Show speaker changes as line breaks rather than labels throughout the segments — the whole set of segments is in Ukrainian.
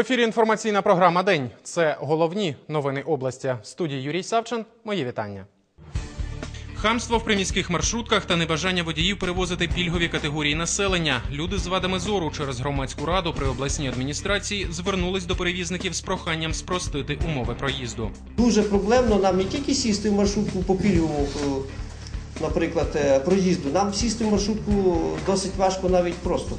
В ефірі інформаційна програма День. Це головні новини області. В студії Юрій Савчин. Мої вітання. Хамство в приміських маршрутках та небажання водіїв перевозити пільгові категорії населення. Люди з вадами зору через громадську раду при обласній адміністрації звернулись до перевізників з проханням спростити умови проїзду.
Дуже проблемно нам не тільки сісти в маршрутку по пільговому, е, наприклад, е, проїзду. Нам сісти в маршрутку досить важко навіть просто.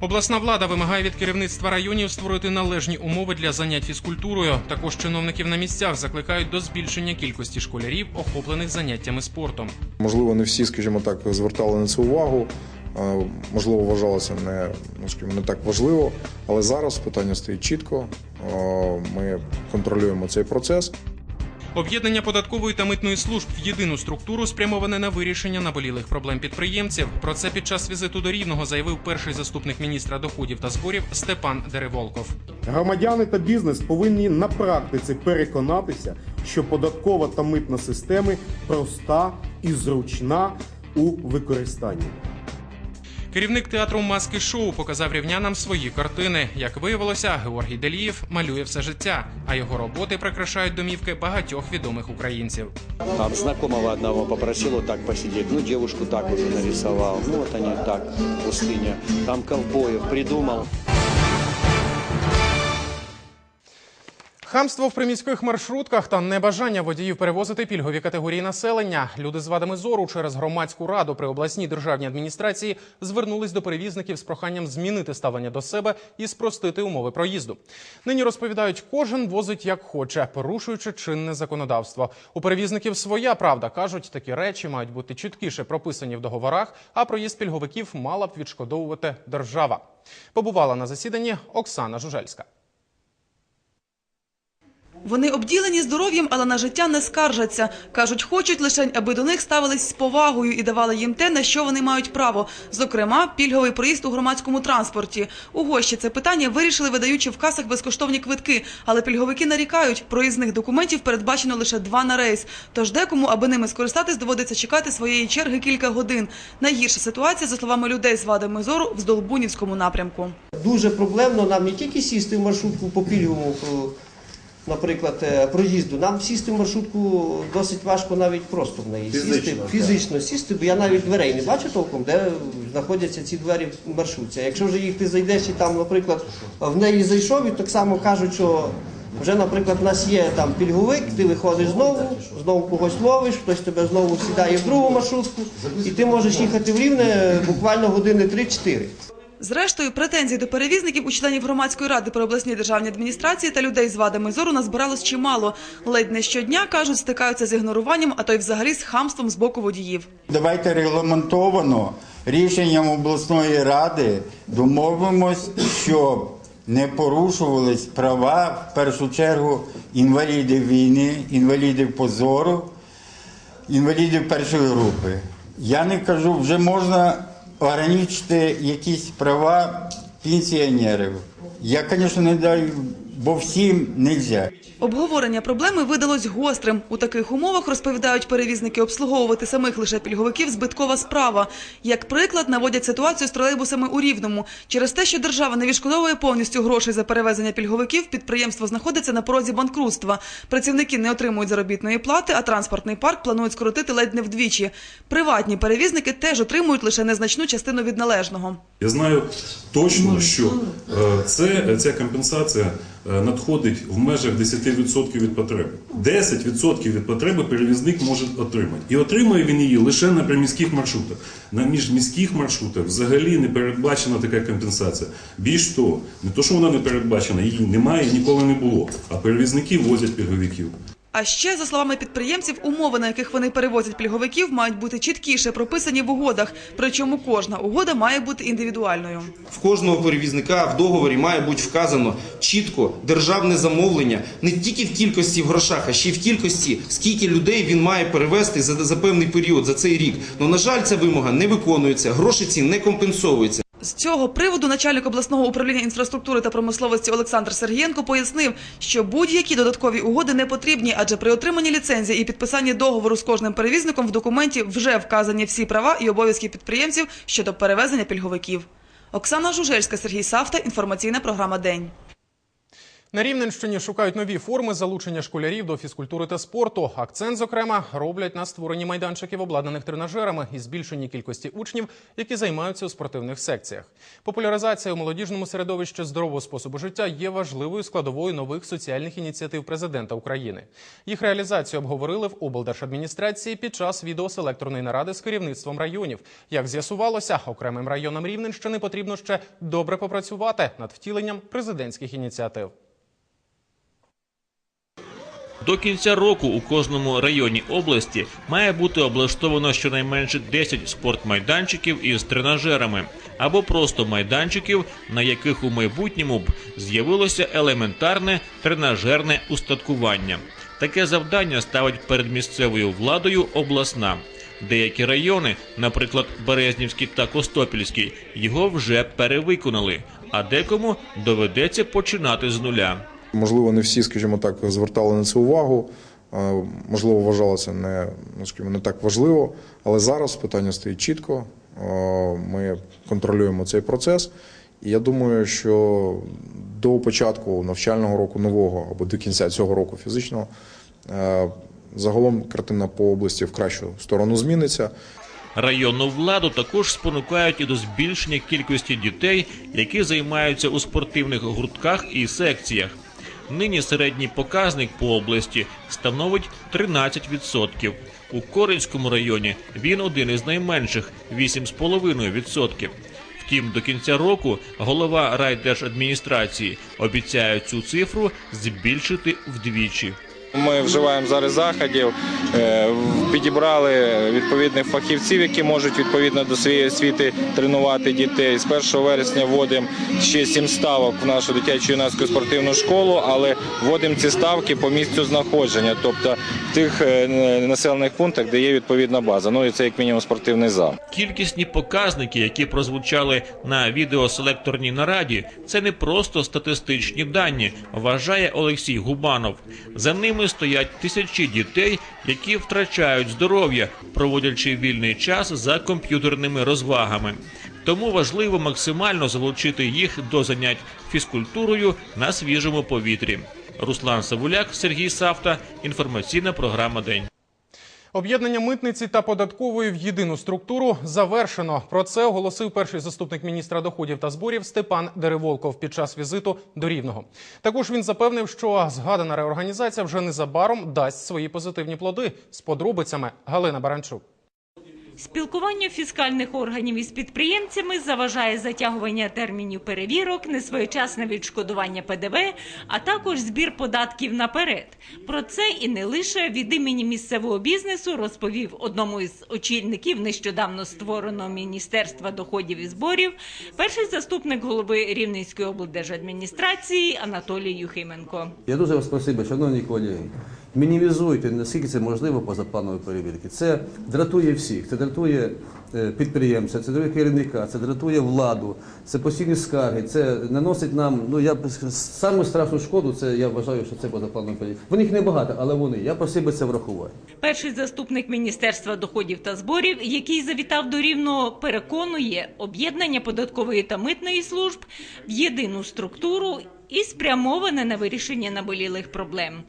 Обласна влада вимагає від керівництва районів створити належні умови для занять фізкультурою. Також чиновників на місцях закликають до збільшення кількості школярів, охоплених заняттями спортом.
Можливо, не всі, скажімо так, звертали на це увагу. Можливо, вважалося не, ну, скажімо, не так важливо, але зараз питання стоїть чітко. Ми контролюємо цей процес.
Об'єднання податкової та митної служб в єдину структуру спрямоване на вирішення наболілих проблем підприємців. Про це під час візиту до Рівного заявив перший заступник міністра доходів та зборів Степан Дереволков.
Громадяни та бізнес повинні на практиці переконатися, що податкова та митна системи проста і зручна у використанні.
Керівник театру маски шоу показав рівнянам свої картини. Як виявилося, Георгій Делієв малює все життя, а його роботи прикрашають домівки багатьох відомих українців.
Там знакомого одного попросило так посидіти. Ну, дівчинку так уже нарисував. Ну, от вони так, пустиня. Там ковбоїв придумал.
Хамство в приміських маршрутках та небажання водіїв перевозити пільгові категорії населення. Люди з вадами зору через громадську раду при обласній державній адміністрації звернулись до перевізників з проханням змінити ставлення до себе і спростити умови проїзду. Нині розповідають, кожен возить як хоче, порушуючи чинне законодавство. У перевізників своя правда кажуть, такі речі мають бути чіткіше прописані в договорах, а проїзд пільговиків мала б відшкодовувати держава. Побувала на засіданні Оксана Жужельська.
Вони обділені здоров'ям, але на життя не скаржаться. Кажуть, хочуть лише, аби до них ставились з повагою і давали їм те, на що вони мають право. Зокрема, пільговий проїзд у громадському транспорті. У гощі це питання вирішили, видаючи в касах безкоштовні квитки. Але пільговики нарікають, проїзних документів передбачено лише два на рейс. Тож декому, аби ними скористатись, доводиться чекати своєї черги кілька годин. Найгірша ситуація, за словами людей з вадами зору, в Здолбунівському напрямку.
Дуже проблемно нам не тільки сісти в маршрутку по пільговому, е, наприклад, е, проїзду. Нам сісти в маршрутку досить важко навіть просто в неї сісти. Фізично сісти, бо я навіть дверей не бачу толком, де знаходяться ці двері в маршрутці. Якщо вже їх ти зайдеш і там, наприклад, в неї зайшов, і так само кажуть, що вже, наприклад, в нас є там пільговик, ти виходиш знову, знову когось ловиш, хтось тебе знову сідає в другу маршрутку, і ти можеш їхати в рівне буквально години 3-4.
Зрештою, претензій до перевізників у членів громадської ради при обласній державній адміністрації та людей з вадами зору назбиралось чимало. Ледь не щодня кажуть, стикаються з ігноруванням, а то й взагалі з хамством з боку водіїв.
Давайте регламентовано рішенням обласної ради домовимось, щоб не порушувались права в першу чергу інвалідів війни, інвалідів позору, інвалідів першої групи. Я не кажу, вже можна ограничити якісь права пенсіонерів. Я, звісно, не даю, бо всім не.
Обговорення проблеми видалось гострим. У таких умовах, розповідають перевізники, обслуговувати самих лише пільговиків – збиткова справа. Як приклад, наводять ситуацію з тролейбусами у Рівному. Через те, що держава не відшкодовує повністю грошей за перевезення пільговиків, підприємство знаходиться на порозі банкрутства. Працівники не отримують заробітної плати, а транспортний парк планують скоротити ледь не вдвічі. Приватні перевізники теж отримують лише незначну частину від належного.
Я знаю точно, що е, це, ця компенсація надходить в межах 10% від потреби. 10% від потреби перевізник може отримати. І отримує він її лише на приміських маршрутах. На міжміських маршрутах взагалі не передбачена така компенсація. Більш того, не то, що вона не передбачена, її немає і ніколи не було. А перевізники возять пільговиків.
А ще, за словами підприємців, умови, на яких вони перевозять пільговиків, мають бути чіткіше прописані в угодах. Причому кожна угода має бути індивідуальною.
В кожного перевізника в договорі має бути вказано чітко державне замовлення не тільки в кількості в грошах, а ще й в кількості, скільки людей він має перевезти за, за певний період, за цей рік. Ну, на жаль, ця вимога не виконується, гроші ці не компенсовуються.
З цього приводу начальник обласного управління інфраструктури та промисловості Олександр Сергієнко пояснив, що будь-які додаткові угоди не потрібні, адже при отриманні ліцензії і підписанні договору з кожним перевізником в документі вже вказані всі права і обов'язки підприємців щодо перевезення пільговиків. Оксана Жужельська, Сергій Савта. Інформаційна програма День.
На Рівненщині шукають нові форми залучення школярів до фізкультури та спорту. Акцент, зокрема, роблять на створенні майданчиків, обладнаних тренажерами і збільшенні кількості учнів, які займаються у спортивних секціях. Популяризація у молодіжному середовищі здорового способу життя є важливою складовою нових соціальних ініціатив президента України. Їх реалізацію обговорили в облдержадміністрації під час відеоселекторної наради з керівництвом районів. Як з'ясувалося, окремим районам Рівненщини потрібно ще добре попрацювати над втіленням президентських ініціатив.
До кінця року у кожному районі області має бути облаштовано щонайменше 10 спортмайданчиків із тренажерами або просто майданчиків, на яких у майбутньому б з'явилося елементарне тренажерне устаткування. Таке завдання ставить перед місцевою владою обласна. Деякі райони, наприклад, Березнівський та Костопільський, його вже перевиконали, а декому доведеться починати з нуля.
Можливо, не всі, скажімо так, звертали на це увагу. е, Можливо, вважали це не, ну, скажімо, не так важливо. Але зараз питання стоїть чітко. Е, Ми контролюємо цей процес. І я думаю, що до початку навчального року нового або до кінця цього року фізичного е, загалом картина по області в кращу сторону зміниться.
Районну владу також спонукають і до збільшення кількості дітей, які займаються у спортивних гуртках і секціях. Нині середній показник по області становить 13%. У Коринському районі він один із найменших 8,5%. Втім, до кінця року голова райдержадміністрації обіцяє цю цифру збільшити вдвічі.
Ми вживаємо зараз заходів, е, підібрали відповідних фахівців, які можуть відповідно до своєї освіти тренувати дітей. З 1 вересня вводимо ще сім ставок в нашу дитячу юнацьку спортивну школу, але вводимо ці ставки по місцю знаходження, тобто в тих е, населених пунктах, де є відповідна база. Ну і це як мінімум спортивний зал.
Кількісні показники, які прозвучали на відеоселекторній нараді, це не просто статистичні дані, вважає Олексій Губанов. За ними стоять тисячі дітей, які втрачають здоров'я, проводячи вільний час за комп'ютерними розвагами. Тому важливо максимально залучити їх до занять фізкультурою на свіжому повітрі. Руслан Савуляк, Сергій Савта. Інформаційна програма День.
Об'єднання митниці та податкової в єдину структуру завершено. Про це оголосив перший заступник міністра доходів та зборів Степан Дереволков під час візиту до Рівного. Також він запевнив, що згадана реорганізація вже незабаром дасть свої позитивні плоди з подробицями Галина Баранчук.
Спілкування фіскальних органів із підприємцями заважає затягування термінів перевірок, несвоєчасне відшкодування ПДВ, а також збір податків наперед. Про це і не лише від імені місцевого бізнесу розповів одному із очільників нещодавно створеного міністерства доходів і зборів, перший заступник голови Рівненської облдержадміністрації Анатолій Юхименко.
Я дуже вас просив, шановні колеги, мінімізуйте, наскільки це можливо позапланові перевірки. Це дратує всіх, це дратує е, підприємця, це дратує керівника, це дратує владу, це постійні скарги, це наносить нам, ну я саму страшну шкоду, це я вважаю, що це позапланові перевірки. Вони їх небагато, але вони. Я просив би це врахувати.
Перший заступник Міністерства доходів та зборів, який завітав до Рівного, переконує об'єднання податкової та митної служб в єдину структуру і спрямоване на вирішення наболілих проблем.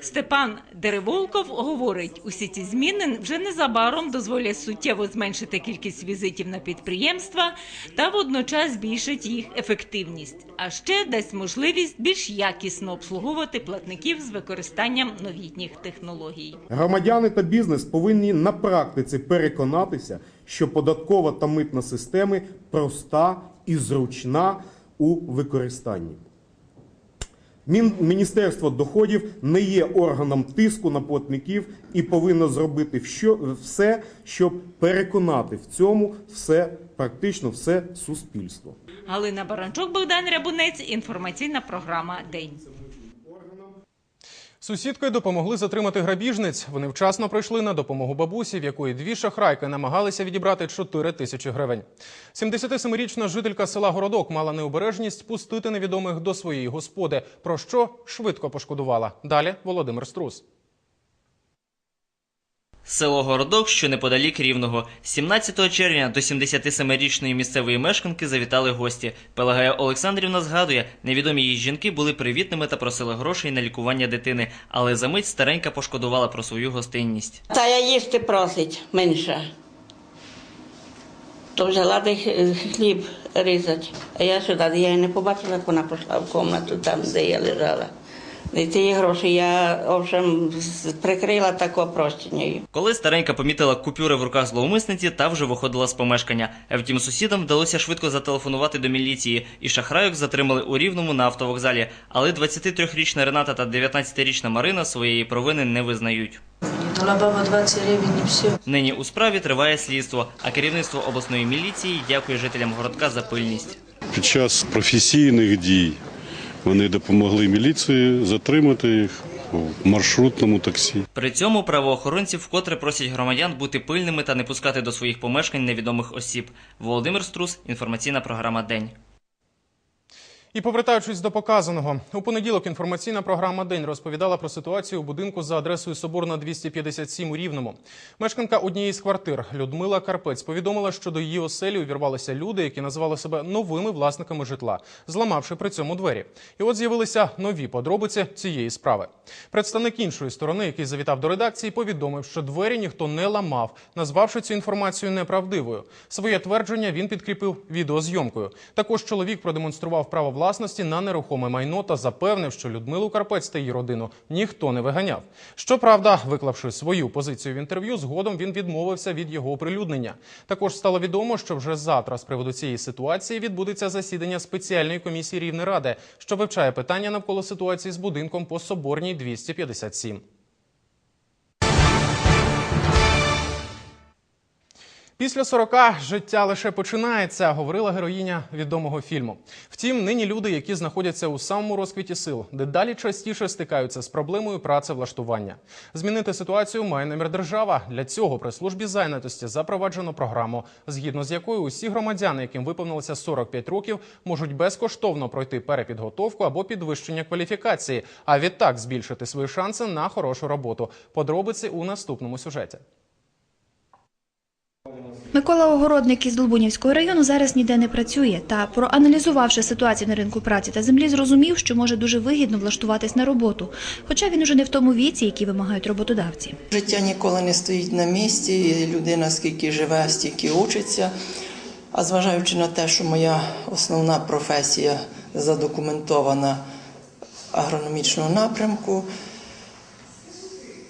Степан Дереволков говорить, усі ці зміни вже незабаром дозволять суттєво зменшити кількість візитів на підприємства та водночас збільшить їх ефективність, а ще дасть можливість більш якісно обслуговувати платників з використанням новітніх технологій.
Громадяни та бізнес повинні на практиці переконатися, що податкова та митна системи проста і зручна у використанні. Мін- Міністерство доходів не є органом тиску на платників і повинно зробити все, щоб переконати в цьому все, практично все суспільство.
Галина Баранчук, Богдан Рябунець. Інформаційна програма День.
Сусідкою допомогли затримати грабіжниць. Вони вчасно прийшли на допомогу бабусі, в якої дві шахрайки намагалися відібрати 4 тисячі гривень. 77-річна жителька села Городок мала необережність пустити невідомих до своєї господи, про що швидко пошкодувала. Далі Володимир Струс.
Село Городок, що неподалік Рівного. 17 червня до 77-річної місцевої мешканки завітали гості. Пелагея Олександрівна згадує, невідомі їй жінки були привітними та просили грошей на лікування дитини, але за мить старенька пошкодувала про свою гостинність.
Та я їсти просить менше. То взяла де хліб різати. А я сюди, я її не побачила, як вона пішла в кімнату, там, де я лежала. І ті гроші я, в общем, з- прикрила тако простинею.
Коли старенька помітила купюри в руках зловмисниці, та вже виходила з помешкання. Втім, сусідам вдалося швидко зателефонувати до міліції, і шахрайок затримали у Рівному на автовокзалі. Але 23-річна Рената та 19-річна Марина своєї провини не визнають.
Дала баба 20 гривень і все.
Нині у справі триває слідство, а керівництво обласної міліції дякує жителям городка за пильність.
Під час професійних дій вони допомогли міліції затримати їх в маршрутному таксі.
При цьому правоохоронці вкотре просять громадян бути пильними та не пускати до своїх помешкань невідомих осіб. Володимир Струс, інформаційна програма День.
І повертаючись до показаного, у понеділок інформаційна програма День розповідала про ситуацію у будинку за адресою Соборна 257 у Рівному. Мешканка однієї з квартир Людмила Карпець повідомила, що до її оселі увірвалися люди, які назвали себе новими власниками житла, зламавши при цьому двері. І от з'явилися нові подробиці цієї справи. Представник іншої сторони, який завітав до редакції, повідомив, що двері ніхто не ламав, назвавши цю інформацію неправдивою. Своє твердження він підкріпив відеозйомкою. Також чоловік продемонстрував право власності на нерухоме майно та запевнив, що Людмилу Карпець та її родину ніхто не виганяв. Щоправда, виклавши свою позицію в інтерв'ю, згодом він відмовився від його оприлюднення. Також стало відомо, що вже завтра з приводу цієї ситуації відбудеться засідання спеціальної комісії Рівнеради, що вивчає питання навколо ситуації з будинком по Соборній 257. Після 40 життя лише починається, говорила героїня відомого фільму. Втім, нині люди, які знаходяться у самому розквіті сил, дедалі частіше стикаються з проблемою працевлаштування. Змінити ситуацію має намір держава. Для цього при службі зайнятості запроваджено програму, згідно з якою усі громадяни, яким виповнилося 45 років, можуть безкоштовно пройти перепідготовку або підвищення кваліфікації, а відтак збільшити свої шанси на хорошу роботу. Подробиці у наступному сюжеті.
Микола Огородник із Долбунівського району зараз ніде не працює. Та проаналізувавши ситуацію на ринку праці та землі, зрозумів, що може дуже вигідно влаштуватись на роботу. Хоча він уже не в тому віці, який вимагають роботодавці.
Життя ніколи не стоїть на місці, людина скільки живе, стільки учиться. А зважаючи на те, що моя основна професія задокументована агрономічного напрямку,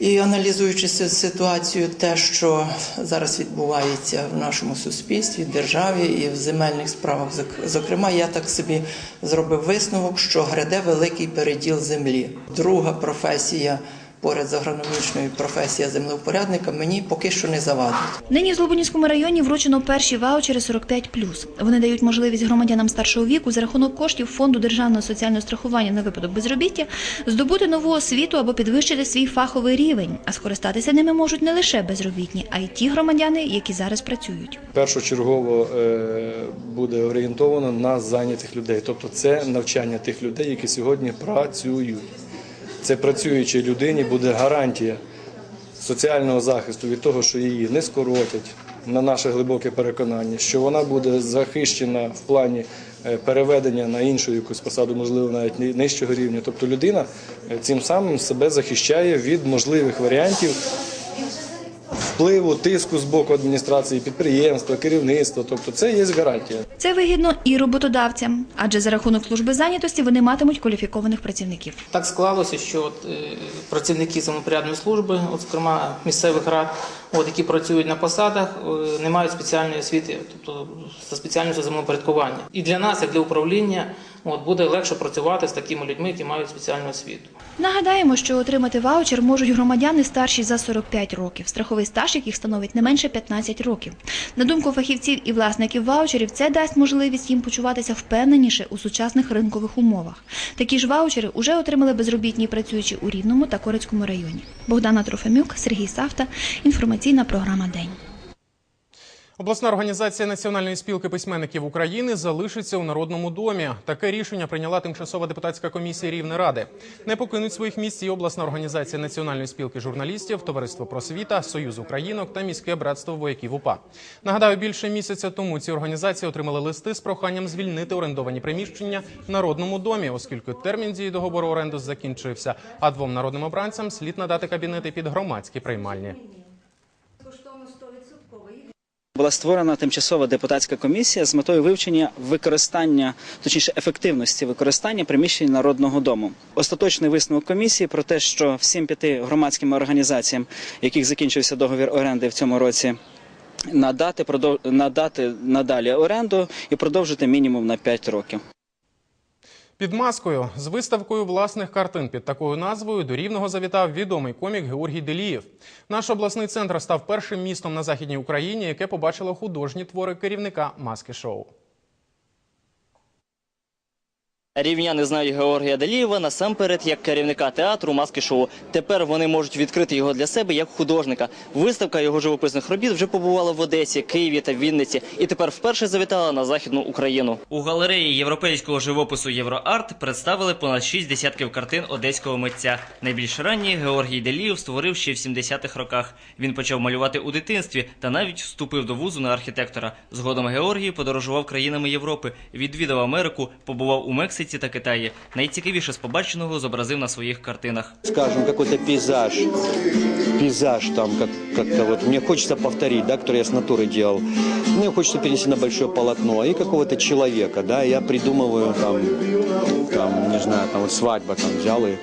і аналізуючи ситуацію, те, що зараз відбувається в нашому суспільстві, державі і в земельних справах, зок- зокрема, я так собі зробив висновок, що гряде великий переділ землі. Друга професія поряд з агрономічною професія землевпорядника мені поки що не завадить.
Нині в Злобунівському районі вручено перші ваучери 45+. Вони дають можливість громадянам старшого віку за рахунок коштів фонду державного соціального страхування на випадок безробіття здобути нову освіту або підвищити свій фаховий рівень. А скористатися ними можуть не лише безробітні, а й ті громадяни, які зараз працюють.
першочергово е, буде орієнтовано на зайнятих людей. Тобто це навчання тих людей, які сьогодні працюють. Це працюючій людині буде гарантія соціального захисту від того, що її не скоротять, на наше глибоке переконання, що вона буде захищена в плані е, переведення на іншу якусь посаду, можливо, навіть ни- нижчого рівня. Тобто людина е, цим самим себе захищає від можливих варіантів впливу, тиску з боку адміністрації, підприємства, керівництва. Тобто це є гарантія.
Це вигідно і роботодавцям, адже за рахунок служби зайнятості вони матимуть кваліфікованих працівників.
Так склалося, що от, е, працівники самопорядної служби, от, зокрема місцевих рад, от, які працюють на посадах, е, не мають спеціальної освіти, тобто за спеціальністю землепорядкування. І для нас, як для управління, от, буде легше працювати з такими людьми, які мають спеціальну освіту.
Нагадаємо, що отримати ваучер можуть громадяни старші за 45 років, страховий стаж яких становить не менше 15 років. На думку фахівців і власників ваучерів, це дасть можливість їм почуватися впевненіше у сучасних ринкових умовах. Такі ж ваучери уже отримали безробітні працюючі у Рівному та Корицькому районі. Богдана Трофимюк, Сергій Савта, інформаційна програма День.
Обласна організація Національної спілки письменників України залишиться у Народному домі. Таке рішення прийняла тимчасова депутатська комісія Рівнеради. Не покинуть своїх місць і обласна організація Національної спілки журналістів, Товариство просвіта, Союз Українок та міське братство вояків УПА. Нагадаю, більше місяця тому ці організації отримали листи з проханням звільнити орендовані приміщення в Народному домі, оскільки термін дії договору оренди закінчився. А двом народним обранцям слід надати кабінети під громадські приймальні.
Була створена тимчасова депутатська комісія з метою вивчення використання, точніше ефективності використання приміщень народного дому. Остаточний висновок комісії про те, що всім п'яти громадським організаціям, яких закінчився договір оренди в цьому році, надати надати надалі оренду і продовжити мінімум на 5 років.
Під маскою з виставкою власних картин під такою назвою до Рівного завітав відомий комік Георгій Делієв. Наш обласний центр став першим містом на західній Україні, яке побачило художні твори керівника маски шоу.
Рівняни знають Георгія Далієва насамперед як керівника театру маски шоу. Тепер вони можуть відкрити його для себе як художника. Виставка його живописних робіт вже побувала в Одесі, Києві та Вінниці, і тепер вперше завітала на західну Україну. У галереї європейського живопису Євроарт представили понад шість десятків картин одеського митця. Найбільш ранні Георгій Делієв створив ще в 70-х роках. Він почав малювати у дитинстві та навіть вступив до вузу на архітектора. Згодом Георгій подорожував країнами Європи, відвідав Америку, побував у Мексиці та Китаї. Найцікавіше з побаченого зобразив на своїх картинах.
скажем, какой-то пейзаж, пейзаж там как- как-то вот мне хочется повторить, да, который я с натуры делал. Мне хочется перенести на большое полотно и какого-то человека, да, я придумываю там, там, не знаю, там вот свадьба там взял и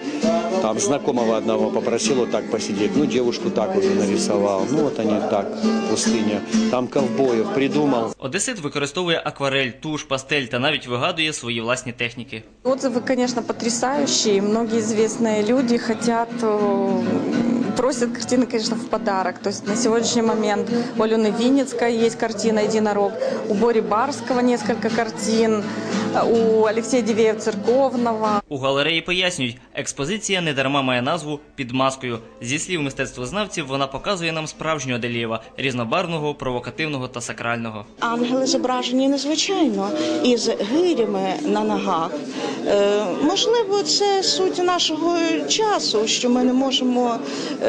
там знакомого одного попросил вот так посидеть, ну девушку так уже нарисовал, ну вот они так, пустыня, там ковбоев придумал.
Одесит використовує акварель, туш, пастель та навіть вигадує свої власні техніки.
Отзывы, конечно, потрясающие. Многие известные люди хотят, э, просят картины, конечно, в подарок. То есть на сегодняшний момент у Алены Винницкой есть картина «Единорог», у Бори Барского несколько картин, э, у Алексея Дивеева-Церковного.
У галереї пояснюють, експозиція недарма має назву під маскою. Зі слів мистецтвознавців, вона показує нам справжнього Делієва – різнобарвного, провокативного та сакрального.
Ангели зображені незвичайно із гирями на ногах. Е, можливо, це суть нашого часу, що ми не можемо е,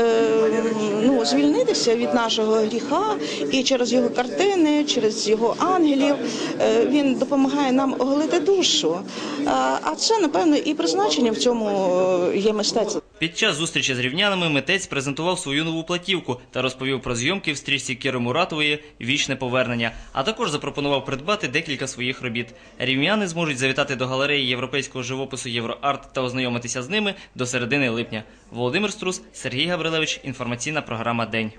ну, звільнитися від нашого гріха, і через його картини, через його ангелів е, він допомагає нам оголити душу. А, а це, напевно, і призначення в цьому е, є мистецтво.
Під час зустрічі з рівнянами митець презентував свою нову платівку та розповів про зйомки в стрічці Кіри Муратової «Вічне повернення», а також запропонував придбати декілька своїх робіт. Рівняни зможуть завітати до галереї європейського живопису Євроарт та ознайомитися з ними до середини липня. Володимир Струс, Сергій Гаврилевич. Інформаційна програма День.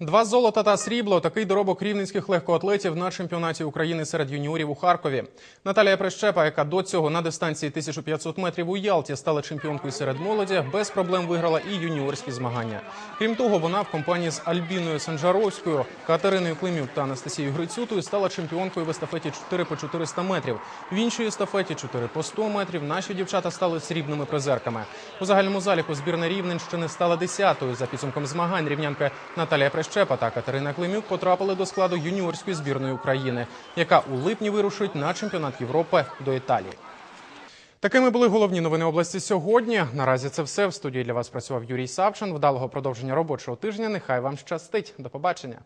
Два золота та срібло такий доробок рівненських легкоатлетів на чемпіонаті України серед юніорів у Харкові. Наталія Прищепа, яка до цього на дистанції 1500 метрів у Ялті стала чемпіонкою серед молоді, без проблем виграла і юніорські змагання. Крім того, вона в компанії з Альбіною Санжаровською, Катериною Климюк та Анастасією Грицютою стала чемпіонкою в естафеті 4 по 400 метрів. В іншій естафеті 4 по 100 метрів наші дівчата стали срібними призерками. У загальному заліку збірна Рівненщини стала десятою. За підсумком змагань рівнянка Наталія Прищепа та Катерина Климюк потрапили до складу юніорської збірної України, яка у липні вирушить на чемпіонат Європи до Італії. Такими були головні новини області сьогодні. Наразі це все. В студії для вас працював Юрій Савчин. Вдалого продовження робочого тижня. Нехай вам щастить. До побачення.